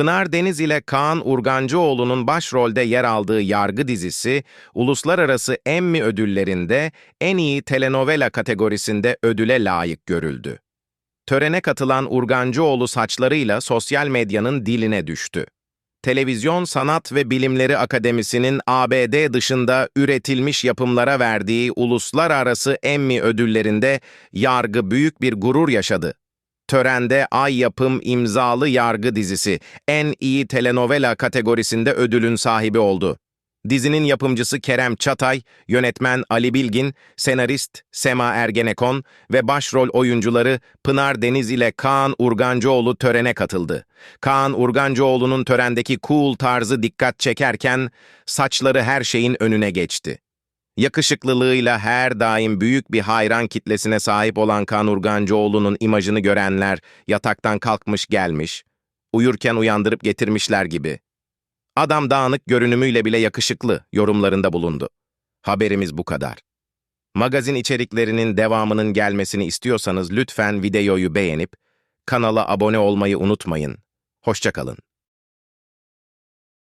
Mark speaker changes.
Speaker 1: Pınar Deniz ile Kaan Urgancıoğlu'nun başrolde yer aldığı Yargı dizisi, uluslararası Emmy ödüllerinde en iyi telenovela kategorisinde ödüle layık görüldü. Törene katılan Urgancıoğlu saçlarıyla sosyal medyanın diline düştü. Televizyon Sanat ve Bilimleri Akademisi'nin ABD dışında üretilmiş yapımlara verdiği uluslararası Emmy ödüllerinde yargı büyük bir gurur yaşadı. Törende Ay Yapım imzalı Yargı dizisi en iyi telenovela kategorisinde ödülün sahibi oldu. Dizinin yapımcısı Kerem Çatay, yönetmen Ali Bilgin, senarist Sema Ergenekon ve başrol oyuncuları Pınar Deniz ile Kaan Urgancıoğlu törene katıldı. Kaan Urgancıoğlu'nun törendeki cool tarzı dikkat çekerken saçları her şeyin önüne geçti. Yakışıklılığıyla her daim büyük bir hayran kitlesine sahip olan Kaan Urgancıoğlu'nun imajını görenler yataktan kalkmış gelmiş, uyurken uyandırıp getirmişler gibi. Adam dağınık görünümüyle bile yakışıklı yorumlarında bulundu. Haberimiz bu kadar. Magazin içeriklerinin devamının gelmesini istiyorsanız lütfen videoyu beğenip kanala abone olmayı unutmayın. Hoşçakalın.